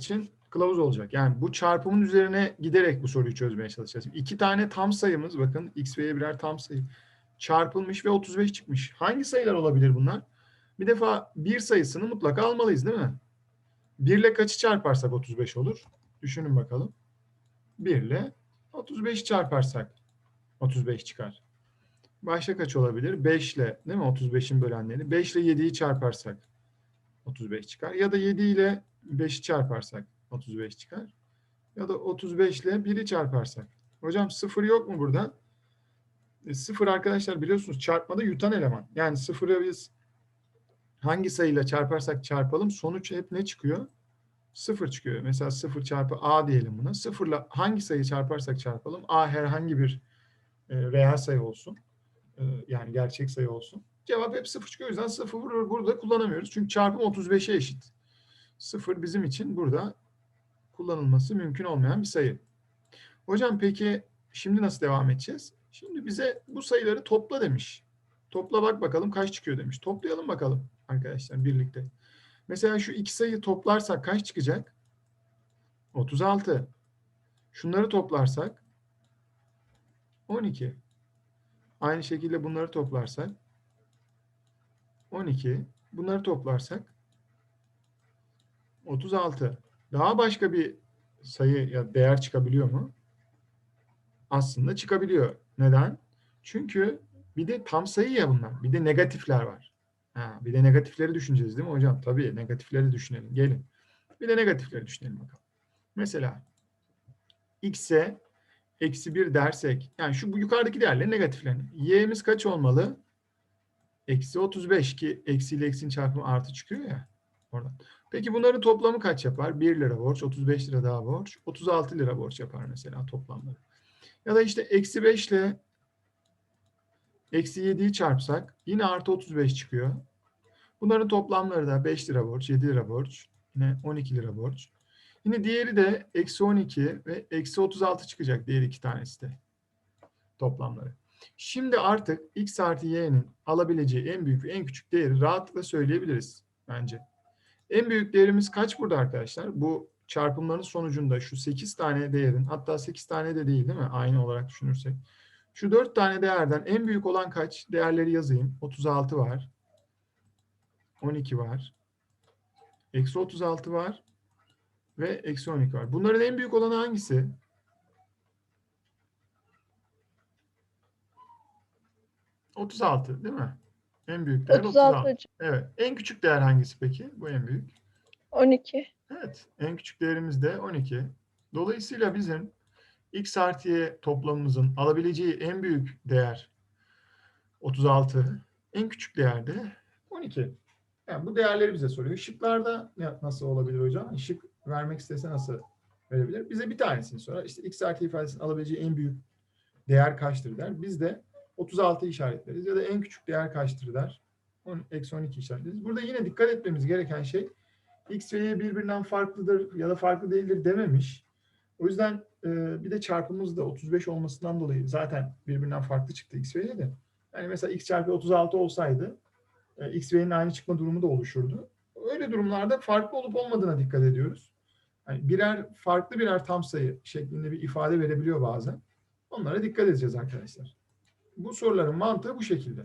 için kılavuz olacak. Yani bu çarpımın üzerine giderek bu soruyu çözmeye çalışacağız. İki tane tam sayımız bakın x ve y birer tam sayı çarpılmış ve 35 çıkmış. Hangi sayılar olabilir bunlar? Bir defa bir sayısını mutlaka almalıyız değil mi? 1 ile kaçı çarparsak 35 olur? Düşünün bakalım. 1 ile 35 çarparsak 35 çıkar. Başka kaç olabilir? 5 ile değil mi? 35'in bölenleri. 5 ile 7'yi çarparsak 35 çıkar. Ya da 7 ile 5'i çarparsak 35 çıkar. Ya da 35 ile 1'i çarparsak. Hocam 0 yok mu burada? E, 0 arkadaşlar biliyorsunuz çarpmada yutan eleman. Yani 0'ı biz hangi sayıyla çarparsak çarpalım sonuç hep ne çıkıyor? 0 çıkıyor. Mesela 0 çarpı a diyelim buna. 0 ile hangi sayıyı çarparsak çarpalım a herhangi bir e, reel sayı olsun. E, yani gerçek sayı olsun. Cevap hep 0 çıkıyor. O yüzden 0 burada kullanamıyoruz. Çünkü çarpım 35'e eşit. 0 bizim için burada kullanılması mümkün olmayan bir sayı. Hocam peki şimdi nasıl devam edeceğiz? Şimdi bize bu sayıları topla demiş. Topla bak bakalım kaç çıkıyor demiş. Toplayalım bakalım arkadaşlar birlikte. Mesela şu iki sayıyı toplarsak kaç çıkacak? 36. Şunları toplarsak 12. Aynı şekilde bunları toplarsak 12. Bunları toplarsak 36. Daha başka bir sayı ya değer çıkabiliyor mu? Aslında çıkabiliyor. Neden? Çünkü bir de tam sayı ya bunlar. Bir de negatifler var. Ha, bir de negatifleri düşüneceğiz değil mi hocam? Tabii negatifleri düşünelim. Gelin. Bir de negatifleri düşünelim bakalım. Mesela x'e eksi 1 dersek yani şu yukarıdaki değerlerin negatiflerini. y'miz kaç olmalı? Eksi 35 ki eksi ile eksinin çarpımı artı çıkıyor ya oradan. Peki bunların toplamı kaç yapar? 1 lira borç, 35 lira daha borç, 36 lira borç yapar mesela toplamları. Ya da işte eksi 5 ile eksi 7'yi çarpsak yine artı 35 çıkıyor. Bunların toplamları da 5 lira borç, 7 lira borç, yine 12 lira borç. Yine diğeri de eksi 12 ve eksi 36 çıkacak diğer iki tanesi de toplamları. Şimdi artık x artı y'nin alabileceği en büyük ve en küçük değeri rahatlıkla söyleyebiliriz bence. En büyük değerimiz kaç burada arkadaşlar? Bu çarpımların sonucunda şu 8 tane değerin hatta 8 tane de değil değil mi? Aynı olarak düşünürsek. Şu 4 tane değerden en büyük olan kaç? Değerleri yazayım. 36 var. 12 var. Eksi 36 var. Ve eksi 12 var. Bunların en büyük olanı hangisi? Otuz altı değil mi? En büyük değer 36 36. hocam. Evet. En küçük değer hangisi peki? Bu en büyük. 12. Evet. En küçük değerimiz de 12. Dolayısıyla bizim x artı y toplamımızın alabileceği en büyük değer 36. En küçük değer de 12. Yani bu değerleri bize soruyor. Şıklarda nasıl olabilir hocam? Şık vermek istese nasıl verebilir? Bize bir tanesini sorar. İşte x artı ifadesinin alabileceği en büyük değer kaçtır der. Biz de 36 işaretleriz. Ya da en küçük değer kaçtır der. On- Eksi 12 işaretleriz. Burada yine dikkat etmemiz gereken şey x ve y birbirinden farklıdır ya da farklı değildir dememiş. O yüzden e, bir de çarpımımız da 35 olmasından dolayı zaten birbirinden farklı çıktı x ve y de. Yani mesela x çarpı 36 olsaydı e, x ve y'nin aynı çıkma durumu da oluşurdu. Öyle durumlarda farklı olup olmadığına dikkat ediyoruz. Yani birer farklı birer tam sayı şeklinde bir ifade verebiliyor bazen. Onlara dikkat edeceğiz arkadaşlar. Bu soruların mantığı bu şekilde.